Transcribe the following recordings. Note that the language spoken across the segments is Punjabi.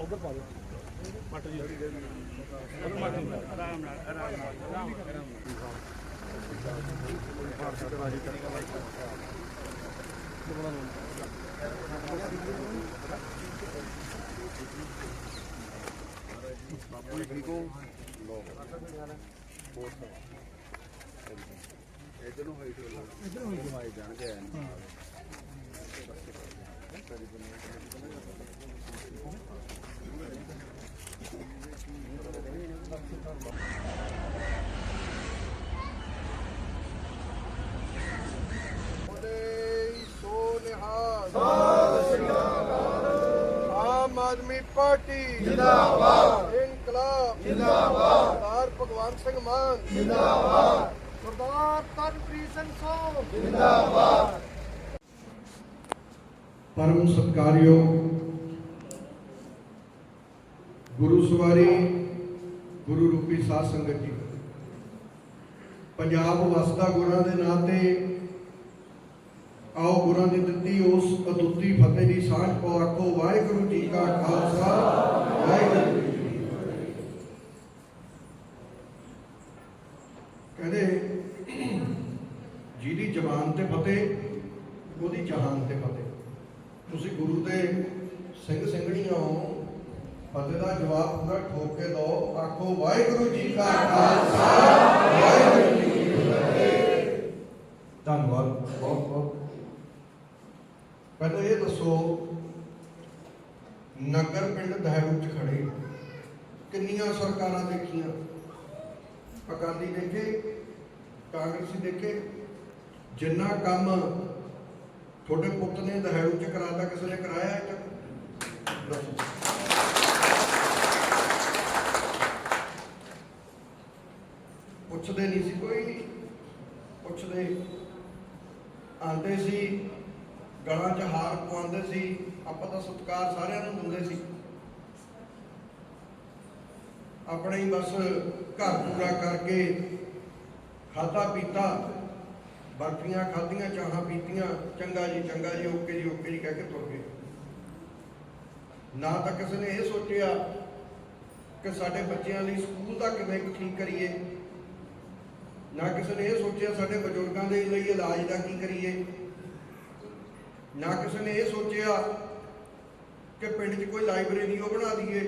ਉਧਰ ਪਾ ਦਿਓ ਮਟ ਜੀ ਉਧਰ ਮਟ ਜੀ ਆਰਾਮ ਨਾਲ ਆਰਾਮ ਨਾਲ ਆਰਾਮ ਨਾਲ ਬਾਪੂ ਜੀ ਠੀਕ ਹੋ ਲੋ ਬਹੁਤ ਇਧਰ ਨੂੰ ਹੋਈ ਤੇ ਇਧਰ ਨੂੰ ਹੋਈ ਜਾਣਗੇ ਸੋ ਨਿਹਾਲ ਆਮ ਆਦਮੀ ਪਾਰਟੀ ਜਿੰਦਾਬਾਦ ਇਨਕਲਾਬ ਜਿੰਦਾਬਾਦ ਸਰਦਾਰ ਭਗਵੰਤ ਸਿੰਘ ਮਾਨ ਜਿੰਦਾਬਾਦ ਸਰਦਾਰ ਤਰਨਪ੍ਰੀਤ ਸਿੰਘ ਸੋਹ ਪਰਮ ਸਤਕਾਰਯੋਗ ਗੁਰੂ ਸਵਾਰੀ, ਗੁਰੂ ਰੂਪੀ ਸਾਧ ਸੰਗਤ ਜੀ। ਪੰਜਾਬ ਵਸਦਾ ਗੁਰਾਂ ਦੇ ਨਾਂ ਤੇ ਆਓ ਗੁਰਾਂ ਦੀ ਦਿੱਤੀ ਉਸ ਅਦੁੱਤੀ ਫਤਿਹ ਦੀ ਸਾਂਝ ਪਾਓ ਆਖੋ ਵਾਹਿਗੁਰੂ ਜੀ ਕਾ ਖਾਲਸਾ, ਵਾਹਿਗੁਰੂ ਜੀ ਕਹਿੰਦੇ, ਜਿਹਦੀ ਜ਼ਬਾਨ ਤੇ ਫਤਿਹ, ਉਹਦੀ ਜਹਾਨ ਤੇ ਫਤਿਹ। ਤੁਸੀਂ ਗੁਰੂ ਦੇ ਸਿੰਘ ਸਿੰਘਣੀਆਂ ਹੋ ਫਤਿਹ ਦਾ ਜਵਾਬ ਪੂਰਾ ਠੋਕ ਕੇ ਦਿਓ ਆਖੋ, ਵਾਹਿਗੁਰੂ ਜੀ ਕਾ ਖਾਲਸਾ, ਵਾਹਿਗੁਰੂ ਜੀ ਕੀ ਫਤਿਹ। ਧੰਨਵਾਦ। ਬਹੁਤ ਬਹੁਤ। ਪਹਿਲਾਂ ਇਹ ਦੱਸੋ, ਨਗਰ ਪਿੰਡ ਦਹਿਰੂ ਚ ਖੜੇ ਕਿੰਨੀਆਂ ਸਰਕਾਰਾਂ ਦੇਖੀਆਂ? ਅਕਾਲੀ ਦੇਖੇ, ਕਾਂਗਰਸੀ ਦੇਖੇ, ਜਿੰਨਾ ਕੰਮ ਤੁਹਾਡੇ ਪੁੱਤ ਨੇ ਦਹਾੜੂ ਚ ਕਰਾਤਾ ਕਿਸੇ ਨੇ ਕਰਾਇਆ ਹੈ ਦੱਸੋ। ਪੁੱਛਦੇ ਨਹੀਂ ਸੀ ਕੋਈ। ਪੁੱਛਦੇ। ਆਂਦੇ ਸੀ। ਗਲਾਂ 'ਚ ਹਾਰ ਪਵਾਉਂਦੇ ਸੀ। ਆਪਾਂ ਤਾਂ ਸਤਿਕਾਰ ਸਾਰਿਆਂ ਨੂੰ ਦਿੰਦੇ ਸੀ। ਆਪਣੇ ਹੀ ਬਸ ਘਰ ਪੂਰਾ ਕਰਕੇ ਖਾਧਾ ਪੀਤਾ। ਬਰਫੀਆਂ ਖਾਧੀਆਂ, ਚਾਹਾਂ ਪੀਤੀਆਂ, ਚੰਗਾ ਜੀ ਚੰਗਾ ਜੀ, ਓਕੇ ਜੀ ਓਕੇ ਜੀ ਕਹਿ ਕੇ ਤੁਰ ਗਏ। ਨਾ ਤਾਂ ਕਿਸੇ ਨੇ ਇਹ ਸੋਚਿਆ ਕਿ ਸਾਡੇ ਬੱਚਿਆਂ ਲਈ ਸਕੂਲ ਦਾ ਕਿਵੇਂ ਠੀਕ ਕਰੀਏ। ਨਾ ਕਿਸੇ ਨੇ ਇਹ ਸੋਚਿਆ ਸਾਡੇ ਬਜ਼ੁਰਗਾਂ ਦੇ ਲਈ ਇਲਾਜ ਦਾ ਕੀ ਕਰੀਏ। ਨਾ ਕਿਸੇ ਨੇ ਇਹ ਸੋਚਿਆ ਕਿ ਪਿੰਡ 'ਚ ਕੋਈ ਲਾਇਬ੍ਰੇਰੀ ਉਹ ਬਣਾ ਦਈਏ,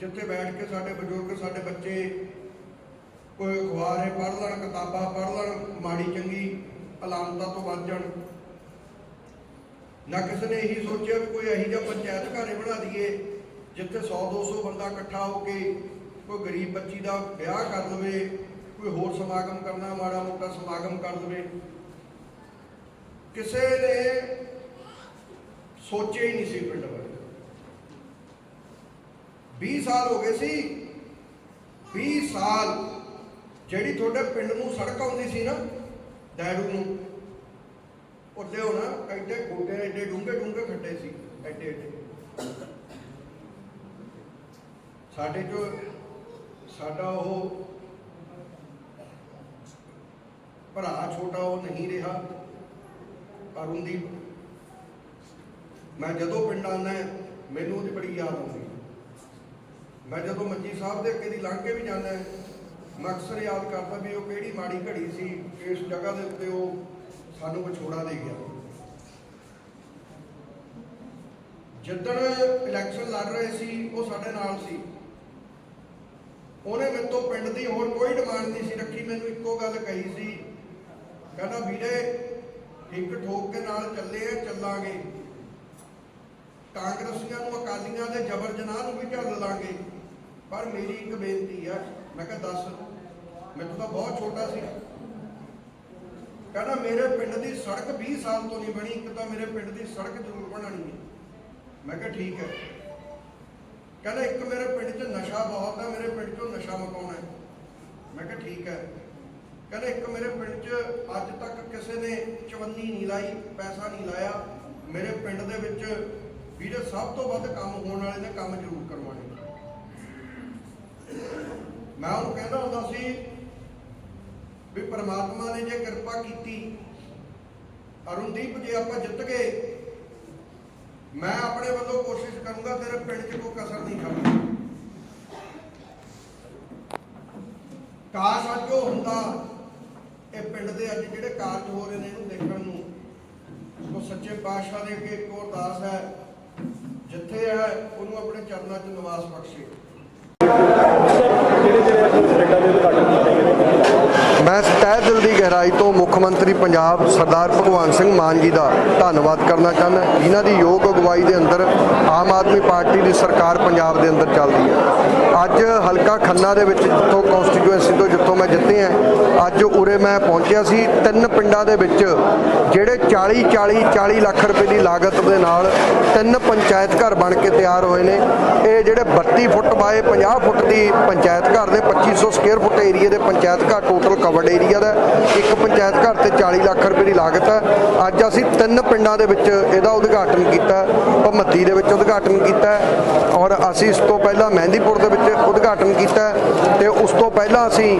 ਜਿੱਥੇ ਬੈਠ ਕੇ ਸਾਡੇ ਬਜ਼ੁਰਗ, ਸਾਡੇ ਬੱਚੇ ਕੋਈ ਅਖਬਾਰ ਪੜ੍ਹ ਲੈਣ, ਕਿਤਾਬਾਂ ਪੜ੍ਹ ਲੈਣ, ਮਾੜੀ ਚੰਗੀ ਅਲਾਮਤਾਂ ਤੋਂ ਬਚ ਜਾਣ। ਨਾ ਕਿਸੇ ਨੇ ਇਹੀ ਸੋਚਿਆ ਵੀ ਕੋਈ ਇਹੋ ਜਿਹਾ ਪੰਚਾਇਤ ਘਰੇ ਬਣਾ ਦਈਏ, ਜਿੱਥੇ 100 200 ਬੰਦਾ ਇਕੱਠਾ ਹੋ ਕੇ ਕੋਈ ਗਰੀਬ ਬੱਚੀ ਦਾ ਵਿਆਹ ਕਰ ਲਵੇ, ਕੋਈ ਹੋਰ ਸਮਾਗਮ ਕਰਨਾ, ਮਾੜਾ ਮੋਟਾ ਸਮਾਗਮ ਕਰ ਲਵੇ। ਕਿਸੇ ਨੇ ਸੋਚਿਆ ਹੀ ਨਹੀਂ ਸੀ ਪਿੰਡ ਬਾਰੇ। 20 ਸਾਲ ਹੋ ਗਏ ਸੀ। 20 ਸਾਲ ਜਿਹੜੀ ਤੁਹਾਡੇ ਪਿੰਡ ਨੂੰ ਸੜਕ ਆਉਂਦੀ ਸੀ ਨਾ ਡੈਡੂ ਨੂੰ। ਉੱਤੇ ਹੋਣਾ ਐਡੇ ਗੋਡੇ, ਐਡੇ ਡੂੰਘੇ ਡੂੰਘੇ ਖੱਡੇ ਸੀ, ਐਡੇ ਐਡੇ। ਸਾਡੇ ਜੋ ਸਾਡਾ ਉਹ ਭਰਾ ਛੋਟਾ ਉਹ ਨਹੀਂ ਰਿਹਾ, ਅਰੁਣਦੀਪ। ਮੈਂ ਜਦੋਂ ਪਿੰਡ ਆਉਂਦਾ, ਮੈਨੂੰ ਉਹਦੀ ਬੜੀ ਯਾਦ ਆਉਂਦੀ। ਮੈਂ ਜਦੋਂ ਮੰਜੀ ਸਾਹਿਬ ਦੇ ਅੱਗੇ ਦੀ ਲੰਘ ਕੇ ਵੀ ਜਾਂਦਾ ਮੈਂ ਅਕਸਰ ਯਾਦ ਕਰਦਾ ਵੀ ਉਹ ਕਿਹੜੀ ਮਾੜੀ ਘੜੀ ਸੀ, ਇਸ ਜਗ੍ਹਾ ਦੇ ਉੱਤੇ ਉਹ ਸਾਨੂੰ ਵਿਛੋੜਾ ਦੇ ਗਿਆ। ਜਿੱਦਣ ਇਲੈਕਸ਼ਨ ਲੜ ਰਹੇ ਸੀ, ਉਹ ਸਾਡੇ ਨਾਲ ਸੀ। ਉਹਨੇ ਮੇਰੇ ਤੋਂ ਪਿੰਡ ਦੀ ਹੋਰ ਕੋਈ ਡਿਮਾਂਡ ਨਹੀਂ ਸੀ ਰੱਖੀ, ਮੈਨੂੰ ਇੱਕੋ ਗੱਲ ਕਹੀ ਸੀ। ਕਹਿੰਦਾ, ਵੀਰੇ, ਇੱਕ ਠੋਕ ਕੇ ਨਾਲ ਚੱਲੇ ਆ, ਚੱਲਾਂਗੇ। ਕਾਂਗਰਸੀਆਂ ਨੂੰ ਅਕਾਲੀਆਂ ਦੇ ਜ਼ਬਰ ਜਨਾਹ ਨੂੰ ਵੀ ਝੱਲ ਲਾਂਗੇ। ਪਰ ਮੇਰੀ ਇੱਕ ਬੇਨਤੀ ਆ ਮੈਂ ਕਿਹਾ ਦੱਸ, ਮੈਨੂੰ ਤਾਂ ਬਹੁਤ ਛੋਟਾ ਸੀ। ਕਹਿੰਦਾ ਮੇਰੇ ਪਿੰਡ ਦੀ ਸੜਕ 20 ਸਾਲ ਤੋਂ ਨਹੀਂ ਬਣੀ, ਇੱਕ ਤਾਂ ਮੇਰੇ ਪਿੰਡ ਦੀ ਸੜਕ ਜ਼ਰੂਰ ਬਣਾਣੀ ਹੈ। ਮੈਂ ਕਿਹਾ ਠੀਕ ਹੈ। ਕਹਿੰਦਾ ਇੱਕ ਮੇਰੇ ਪਿੰਡ 'ਚ ਨਸ਼ਾ ਬਹੁਤ ਹੈ, ਮੇਰੇ ਪਿੰਡ 'ਚੋਂ ਨਸ਼ਾ ਮਕਾਉਣਾ ਹੈ। ਮੈਂ ਕਿਹਾ ਠੀਕ ਹੈ। ਕਹਿੰਦਾ ਇੱਕ ਮੇਰੇ ਪਿੰਡ 'ਚ ਅੱਜ ਤੱਕ ਕਿਸੇ ਨੇ ਚਵੰਨੀ ਨਹੀਂ ਲਾਈ, ਪੈਸਾ ਨਹੀਂ ਲਾਇਆ। ਮੇਰੇ ਪਿੰਡ ਦੇ ਵਿੱਚ ਵੀਰੇ ਸਭ ਤੋਂ ਵੱਧ ਕੰਮ ਹੋਣ ਵਾਲੇ ਨੇ ਕੰਮ ਜ਼ਰੂਰ ਕਰਵਾਉਣੇ। ਮੈਂ ਉਹਨੂੰ ਕਹਿੰਦਾ ਹੁੰਦਾ ਸੀ ਵੀ ਪ੍ਰਮਾਤਮਾ ਨੇ ਜੇ ਕਿਰਪਾ ਕੀਤੀ, ਅਰੁਣਦੀਪ ਜੇ ਆਪਾਂ ਜਿੱਤ ਗਏ, ਮੈਂ ਆਪਣੇ ਵੱਲੋਂ ਕੋਸ਼ਿਸ਼ ਕਰੂੰਗਾ ਤੇਰੇ ਪਿੰਡ 'ਚ ਕੋਈ ਕਸਰ ਨਹੀਂ ਛੱਡਣੀ ਕਾਸ਼ ਅੱਜ ਉਹ ਹੁੰਦਾ, ਇਹ ਪਿੰਡ ਦੇ ਅੱਜ ਜਿਹੜੇ ਕਾਰਜ ਹੋ ਰਹੇ ਨੇ ਇਹਨੂੰ ਦੇਖਣ ਨੂੰ, ਉਹ ਸੱਚੇ ਪਾਤਸ਼ਾਹ ਦੇ ਅੱਗੇ ਇੱਕ ਅਰਦਾਸ ਹੈ, ਜਿੱਥੇ ਹੈ, ਉਹਨੂੰ ਆਪਣੇ ਚਰਨਾਂ 'ਚ ਨਿਵਾਸ ਬਖਸ਼ੇ। ਮੈਂ ਗਹਿਰਾਈ ਤੋਂ ਮੁੱਖ ਮੰਤਰੀ ਪੰਜਾਬ ਸਰਦਾਰ ਭਗਵੰਤ ਸਿੰਘ ਮਾਨ ਜੀ ਦਾ ਧੰਨਵਾਦ ਕਰਨਾ ਚਾਹੁੰਦਾ ਜਿਨ੍ਹਾਂ ਦੀ ਯੋਗ ਅਗਵਾਈ ਦੇ ਅੰਦਰ ਆਮ ਆਦਮੀ ਪਾਰਟੀ ਦੀ ਸਰਕਾਰ ਪੰਜਾਬ ਦੇ ਅੰਦਰ ਚੱਲਦੀ ਹੈ। ਅੱਜ ਹਲਕਾ ਖੰਨਾ ਦੇ ਵਿੱਚ ਜਿੱਥੋਂ ਕਨਸਟੀਟੂਐਂਸੀ ਤੋਂ ਜਿੱਥੋਂ ਮੈਂ ਜਿੱਤੇ ਹਾਂ, ਅੱਜ ਉਰੇ ਮੈਂ ਪਹੁੰਚਿਆ ਸੀ। ਤਿੰਨ ਪਿੰਡਾਂ ਦੇ ਵਿੱਚ ਜਿਹੜੇ 40 40 40 ਲੱਖ ਰੁਪਏ ਦੀ ਲਾਗਤ ਦੇ ਨਾਲ ਤਿੰਨ ਪੰਚਾਇਤ ਘਰ ਬਣ ਕੇ ਤਿਆਰ ਹੋਏ ਨੇ। ਇਹ ਜਿਹੜੇ 32 ਫੁੱਟ ਬਾਏ 50 ਫੁੱਟ ਦੀ ਪੰਚਾਇਤ ਘਰ ਦੇ 2500 ਸਕੁਅਰ ਫੁੱਟ ਏਰੀਆ ਦੇ ਪੰਚਾਇਤ ਘਰ ਟੋਟਲ ਕਵਰਡ ਏਰੀਆ ਦਾ। ਇੱਕ ਪੰਚਾਇਤ ਘਰ ਤੇ 40 ਲੱਖ ਰੁਪਏ ਦੀ ਲਾਗਤ ਹੈ। ਅੱਜ ਅਸੀਂ ਤਿੰਨ ਪਿੰਡਾਂ ਦੇ ਵਿੱਚ ਇਹਦਾ ਉਦਘਾਟਨ ਕੀਤਾ ਭਮੱਤੀ ਦੇ ਵਿੱਚ ਉਦਘਾਟਨ ਕੀਤਾ ਔਰ ਅਸੀਂ ਇਸ ਤੋਂ ਪਹਿਲਾਂ ਮਹਿੰਦੀਪੁਰ ਦੇ ਵਿੱਚ ਉਦਘਾਟਨ ਕੀਤਾ ਤੇ ਉਸ ਤੋਂ ਪਹਿਲਾਂ ਅਸੀਂ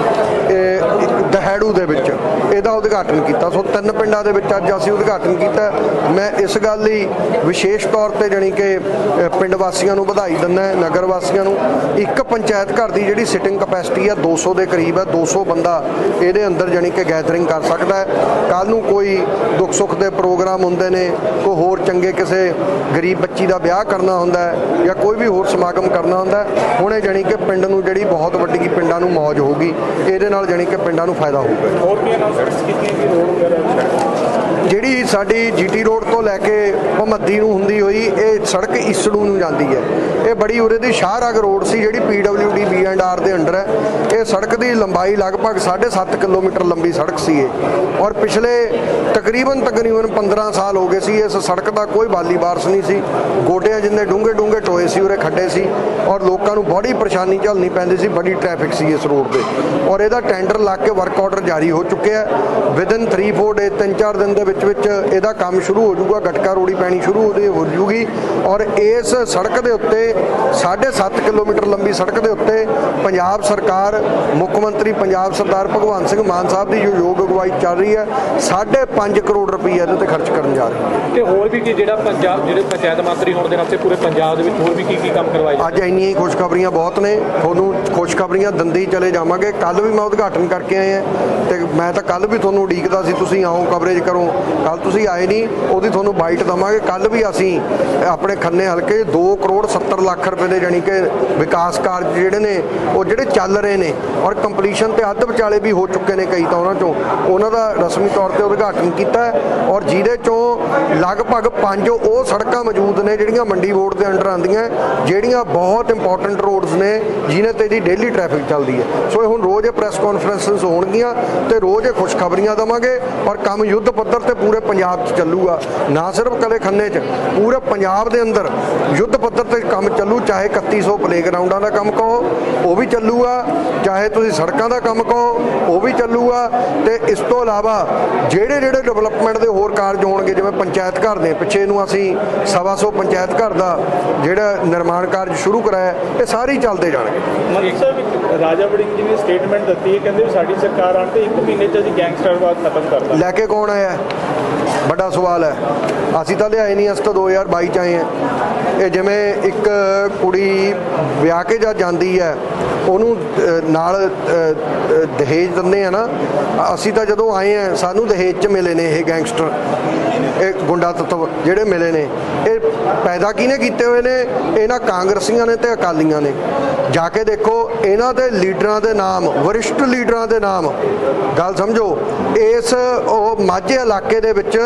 ਇਹ, ਦੇ ਵਿੱਚ ਇਹਦਾ ਉਦਘਾਟਨ ਕੀਤਾ। ਸੋ ਤਿੰਨ ਪਿੰਡਾਂ ਦੇ ਵਿੱਚ ਅੱਜ ਅਸੀਂ ਉਦਘਾਟਨ ਕੀਤਾ। ਮੈਂ ਇਸ ਗੱਲ ਲਈ ਵਿਸ਼ੇਸ਼ ਤੌਰ ਤੇ ਜਾਣੀ ਕਿ ਪਿੰਡ ਵਾਸੀਆਂ ਨੂੰ ਵਧਾਈ ਦਿੰਦਾ ਨਗਰ ਵਾਸੀਆਂ ਨੂੰ। ਇੱਕ ਪੰਚਾਇਤ ਘਰ ਦੀ ਜਿਹੜੀ ਸਿਟਿੰਗ ਕਪੈਸਿਟੀ ਹੈ 200 ਦੇ ਕਰੀਬ ਹੈ 200 ਬੰਦਾ ਇਹਦੇ ਅੰਦਰ ਜਾਣੀ ਕਿ ਗੈਦਰਿੰਗ ਕਰ ਸਕਦਾ ਹੈ। ਕੱਲ ਨੂੰ ਕੋਈ ਦੁੱਖ ਸੁੱਖ ਦੇ ਪ੍ਰੋਗਰਾਮ ਹੁੰਦੇ ਨੇ ਕੋਈ ਹੋਰ ਚੰਗੇ ਕਿਸੇ ਗਰੀਬ ਬੱਚੀ ਦਾ ਵਿਆਹ ਕਰਨਾ ਹੁੰਦਾ ਹੈ ਜਾਂ ਕੋਈ ਵੀ ਹੋਰ ਸਮਾਗਮ ਕਰਨਾ ਹੁੰਦਾ ਹੈ ਹੁਣ ਇਹ ਜਾਣੀ ਕਿ ਪਿੰਡ ਨੂੰ ਜਿਹੜੀ ਬਹੁਤ ਵੱਡੀ ਪਿੰਡਾਂ ਨੂੰ ਮੌਜ ਹੋਊਗੀ ਇਹਦੇ ਨਾਲ ਜਾਣੀ ਕਿ ਪਿੰਡਾਂ ਨੂੰ ਫਾਇਦਾ ਹੋਊਗਾ ਹੋਰ ਵੀ ਅਨਾਉਂਸਮੈਂਟਸ ਕੀਤੀਆਂ ਕਿ ਰੋਡ ਵਗੈਰਾ ਜਿਹੜੀ ਸਾਡੀ ਜੀਟੀ ਰੋਡ ਤੋਂ ਲੈ ਕੇ ਭਮੱਦੀ ਨੂੰ ਹੁੰਦੀ ਹੋਈ ਇਹ ਸੜਕ ਇਸੜੂ ਨੂੰ ਜਾਂਦੀ ਹੈ। ਇਹ ਬੜੀ ਉਰੇ ਦੀ ਸ਼ਾਹਰਾਗ ਰੋਡ ਸੀ, ਜਿਹੜੀ ਪੀਡਬਲਯੂਡੀ ਬੀ ਐਂਡ ਆਰ ਦੇ ਅੰਡਰ ਹੈ। ਇਹ ਸੜਕ ਦੀ ਲੰਬਾਈ ਲਗਭਗ 7.5 ਕਿਲੋਮੀਟਰ ਲੰਬੀ ਸੜਕ ਸੀ ਇਹ। ਔਰ ਪਿਛਲੇ ਤਕਰੀਬਨ ਤਕਰੀਬਨ 15 ਸਾਲ ਹੋ ਗਏ ਸੀ, ਇਸ ਸੜਕ ਦਾ ਕੋਈ ਬਾਲੀ ਬਾਰਸ ਨਹੀਂ ਸੀ। ਗੋਡਿਆਂ ਜਿੰਨੇ ਡੂੰਘੇ ਡੂੰਘੇ ਟੋਏ ਸੀ, ਉਰੇ ਖੱਡੇ ਸੀ। ਔਰ ਲੋਕਾਂ ਨੂੰ ਬੜੀ ਪਰੇਸ਼ਾਨੀ ਝੱਲਣੀ ਪੈਂਦੀ ਸੀ, ਬੜੀ ਟ੍ਰੈਫਿਕ ਸੀ ਇਸ ਰੋਡ ਤੇ। ਔਰ ਇਹਦਾ ਟੈਂਡਰ ਲੱਗ ਕੇ ਵਰਕ ਆਰਡਰ ਜਾਰੀ ਹੋ ਚੁੱਕਿਆ ਵਿਦਨ 3-4 ਡੇ 3-4 ਦਿਨ ਦੇ ਵਿੱਚ ਵਿੱਚ ਇਹਦਾ ਕੰਮ ਸ਼ੁਰੂ ਹੋ ਜਾਊਗਾ, ਗਟਕਾ ਰੋੜੀ ਪੈਣੀ ਸ਼ੁਰੂ ਉਹਦੇ ਹੋ ਜੂਗੀ ਔਰ ਇਸ ਸੜਕ ਦੇ ਉੱਤੇ 7.5 ਕਿਲੋਮੀਟਰ ਲੰਬੀ ਸੜਕ ਦੇ ਉੱਤੇ ਪੰਜਾਬ ਸਰਕਾਰ ਮੁੱਖ ਮੰਤਰੀ ਪੰਜਾਬ ਸਰਦਾਰ ਭਗਵੰਤ ਸਿੰਘ ਮਾਨ ਸਾਹਿਬ ਦੀ ਜੋ ਯੋਗ ਅਗਵਾਈ ਚੱਲ ਰਹੀ ਹੈ 5.5 ਕਰੋੜ ਰੁਪਏ ਇਹਦੇ ਤੇ ਖਰਚ ਕਰਨ ਜਾ ਰਹੇ ਹਾਂ ਤੇ ਹੋਰ ਵੀ ਕੀ ਜਿਹੜਾ ਪੰਜਾਬ ਜਿਹੜੇ ਪੰਚਾਇਤ ਮੰਤਰੀ ਹੋਣ ਦੇ ਨਾਤੇ ਪੂਰੇ ਪੰਜਾਬ ਦੇ ਵਿੱਚ ਹੋਰ ਵੀ ਕੀ ਕੀ ਕੰਮ ਕਰਵਾਏ ਅੱਜ ਇੰਨੀਆਂ ਹੀ ਖੁਸ਼ਖਬਰੀਆਂ ਬਹੁਤ ਨੇ ਤੁਹਾਨੂੰ ਖੁਸ਼ਖਬਰੀਆਂ ਦਿੰਦੇ ਚਲੇ ਜਾਵਾਂਗੇ। ਕੱਲ ਵੀ ਮੈਂ ਉਦਘਾਟਨ ਕਰਕੇ ਆਏ ਆ ਤੇ ਮੈਂ ਤਾਂ ਕੱਲ ਵੀ ਤੁਹਾਨੂੰ ਉਡੀਕਦਾ ਸੀ ਤੁਸੀਂ ਆਓ ਕਵਰੇਜ ਕਰੋ। ਕੱਲ ਤੁਸੀਂ ਆਏ ਨਹੀਂ ਉਹਦੀ ਤੁਹਾਨੂੰ ਬਾਈਟ ਦਵਾਂਗੇ। ਕੱਲ ਵੀ ਅਸੀਂ ਆਪਣੇ ਖੰਨੇ ਹਲਕੇ 2 ਕਰੋੜ 70 ਲੱਖ ਰੁਪਏ ਦੇ ਜਾਣੀ ਕਿ ਵਿਕਾਸ ਕਾਰਜ ਜਿਹੜੇ ਨੇ, ਉਹ ਜਿਹੜੇ ਚੱਲ ਰਹੇ ਨੇ ਔਰ ਕੰਪਲੀਸ਼ਨ ਤੇ ਅੱਧ ਵਿਚਾਲੇ ਵੀ ਹੋ ਚੁੱਕੇ ਨੇ ਕਈ ਤਾਂ ਉਹਨਾਂ ਚੋਂ। ਉਹਨਾਂ ਦਾ ਰਸਮੀ ਤੌਰ ਤੇ ਉਦਘਾਟਨ ਕੀਤਾ ਔਰ ਜਿਹਦੇ ਚੋਂ ਲਗਭਗ ਪੰਜ ਉਹ ਸੜਕਾਂ ਮੌਜੂਦ ਨੇ ਜਿਹੜੀਆਂ ਮੰਡੀ ਬੋਰਡ ਦੇ ਅੰਡਰ ਆਉਂਦੀਆਂ, ਜਿਹੜੀਆਂ ਬਹੁਤ ਇੰਪੋਰਟੈਂਟ ਰੋਡਸ ਨੇ ਜਿਨ੍ਹਾਂ ਤੇ ਦੀ ਡੇਲੀ ਟ੍ਰੈਫਿਕ ਚੱਲਦੀ ਹੈ। ਸੋ ਇਹ ਹੁਣ ਰੋਜ਼ ਇਹ ਪ੍ਰੈਸ ਕਾਨਫਰੰਸਸ ਹੋਣਗੀਆਂ ਤੇ ਰੋਜ਼ ਇਹ ਖੁਸ਼ਖਬਰੀਆਂ ਦਵਾਂਗੇ ਔਰ ਕੰਮ ਯੁੱਧ ਪੱਧਰ ਤੇ ਪੂਰੇ ਪੰਜਾਬ 'ਚ ਚੱਲੂਗਾ। ਨਾ ਸਿਰਫ ਕਦੇ ਖੰਨੇ 'ਚ, ਪੂਰੇ ਪੰਜਾਬ ਦੇ ਅੰਦਰ ਯੁੱਧ ਪੱਧਰ ਤੇ ਕੰਮ ਚੱਲੂ ਚਾਹੇ 3100 ਪਲੇਗਰਾਉਂਡਾਂ ਦਾ ਕੰਮ ਕਹੋ ਉਹ ਵੀ ਚੱਲੂਗਾ। ਚਾਹੇ ਤੁਸੀਂ ਸੜਕਾਂ ਦਾ ਕੰਮ ਕਹੋ ਉਹ ਵੀ ਚੱਲੂਗਾ। ਤੇ ਇਸ ਤੋਂ ਇਲਾਵਾ ਜਿਹੜੇ ਜਿਹੜੇ ਡਿਵੈਲਪਮੈਂਟ ਦੇ ਹੋਰ ਕਾਰਜ ਹੋਣਗੇ ਜਿਵੇਂ ਪੰਚਾਇਤ ਘਰ ਦੇ ਪਿੱਛੇ ਨੂੰ ਅਸੀਂ ਸਵਾ ਸੌ ਪੰਚਾਇਤ ਘਰ ਦਾ ਜਿਹੜਾ ਨਿਰਮਾਣ ਕਾਰਜ ਸ਼ੁਰੂ ਕਰਾਇਆ ਇਹ ਸਾਰੇ ਚੱਲਦੇ ਜਾਣਗੇ। ਸਾਹਿਬ ਰਾਜਾ ਵੜਿੰਗ ਜੀ ਨੇ ਸਟੇਟਮੈਂਟ ਦਿੱਤੀ ਹੈ ਕਹਿੰਦੇ ਸਾਡੀ ਸਰਕਾਰ ਆਉਣ ਤੇ ਇੱਕ ਮਹੀਨੇ ਚ ਅਸੀਂ ਗੈਂਗਸਟਰਵਾਦ ਖਤਮ ਕਰਤਾ ਲੈ ਕੇ ਕੌਣ ਆਇਆ? ਵੱਡਾ ਸਵਾਲ ਹੈ। ਅਸੀਂ ਤਾਂ ਲਿਆਏ ਨਹੀਂ, ਅਸੀਂ ਤਾਂ 2022 ਚ ਆਏ ਹਾਂ। ਇਹ ਜਿਵੇਂ ਇੱਕ ਕੁੜੀ ਵਿਆਹ ਕੇ ਜਾਂ ਜਾਂਦੀ ਹੈ, ਉਹਨੂੰ ਨਾਲ ਦਹੇਜ ਦਿੰਦੇ ਆ ਨਾ। ਅਸੀਂ ਤਾਂ ਜਦੋਂ ਆਏ ਆ ਸਾਨੂੰ ਦਹੇਜ ਚ ਮਿਲੇ ਨੇ ਇਹ ਗੈਂਗਸਟਰ। ਇਹ ਗੁੰਡਾ ਤੱਤਵ ਜਿਹੜੇ ਮਿਲੇ ਨੇ, ਇਹ ਪੈਦਾ ਕਿਹਨੇ ਕੀਤੇ ਹੋਏ ਨੇ? ਇਹਨਾਂ ਕਾਂਗਰਸੀਆਂ ਨੇ ਤੇ ਅਕਾਲੀਆਂ ਨੇ। ਜਾ ਕੇ ਦੇਖੋ, ਇਹਨਾਂ ਦੇ ਲੀਡਰਾਂ ਦੇ ਨਾਮ, ਵਰਿਸ਼ਟ ਲੀਡਰਾਂ ਦੇ ਨਾਮ। ਗੱਲ ਸਮਝੋ, ਇਸ ਉਹ ਮਾਝੇ ਇਲਾਕੇ ਦੇ ਵਿੱਚ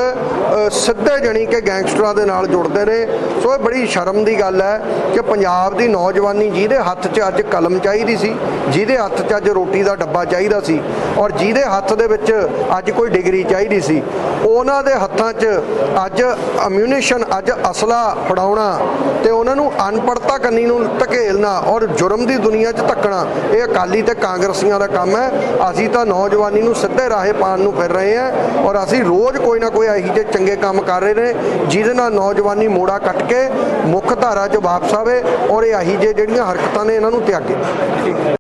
ਸਿੱਧੇ ਜਣੀ ਕਿ ਗੈਂਗਸਟਰਾਂ ਦੇ ਨਾਲ ਜੁੜਦੇ ਨੇ। ਸੋ ਇਹ ਬੜੀ ਸ਼ਰਮ ਦੀ ਗੱਲ ਹੈ ਕਿ ਪੰਜਾਬ ਦੀ ਨੌਜਵਾਨੀ ਜਿਹਦੇ ਹੱਥ 'ਚ ਅੱਜ ਕਲਮ ਚਾਹੀਦੀ ਸੀ, ਜਿਹਦੇ ਹੱਥ 'ਚ ਅੱਜ ਰੋਟੀ ਦਾ ਡੱਬਾ ਚਾਹੀਦਾ ਸੀ, ਔਰ ਜਿਹਦੇ ਹੱਥ ਦੇ ਵਿੱਚ ਅੱਜ ਕੋਈ ਡਿਗਰੀ ਚਾਹੀਦੀ ਸੀ, ਉਹਨਾਂ ਦੇ ਹੱਥਾਂ 'ਚ ਅੱਜ ਅਮਿਊਨੀਸ਼ਨ ਅੱਜ ਅਸਲਾ ਫੜਾਉਣਾ ਤੇ ਉਹਨਾਂ ਨੂੰ ਅਨਪੜਤਾ ਕੰਨੀ ਨੂੰ ਧਕੇਲਣਾ ਔਰ ਜੁਰਮ ਦੀ ਦੁਨੀਆ 'ਚ ਧੱਕਣਾ, ਇਹ ਅਕਾਲੀ ਤੇ ਕਾਂਗਰਸੀਆਂ ਦਾ ਕੰਮ ਹੈ। ਅਸੀਂ ਤਾਂ ਨੌਜਵਾਨੀ ਨੂੰ ਸਿੱਧੇ ਰਾਹੇ ਪਾਣ ਨੂੰ ਫਿਰ ਰਹੇ ਹਾਂ ਔਰ ਅਸੀਂ ਰੋਜ਼ ਕੋਈ ਨਾ ਕੋਈ ਇਹੋ ਜਿਹੇ ਚੰਗੇ ਕੰਮ ਕਰ ਰਹੇ ਨੇ, ਜਿਹਦੇ ਨਾਲ ਨੌਜਵਾਨੀ ਮੋੜਾ ਕੱਟ ਕੇ ਮੁੱਖ ਧਾਰਾ 'ਚ ਵਾਪਸ ਆਵੇ ਔਰ ਇਹ ਇਹੋ ਜਿਹੇ ਜਿਹੜੀਆਂ ਹਰਕਤਾਂ ਨੇ ਇਹਨਾਂ ਨੂੰ ਤਿਆਗੇ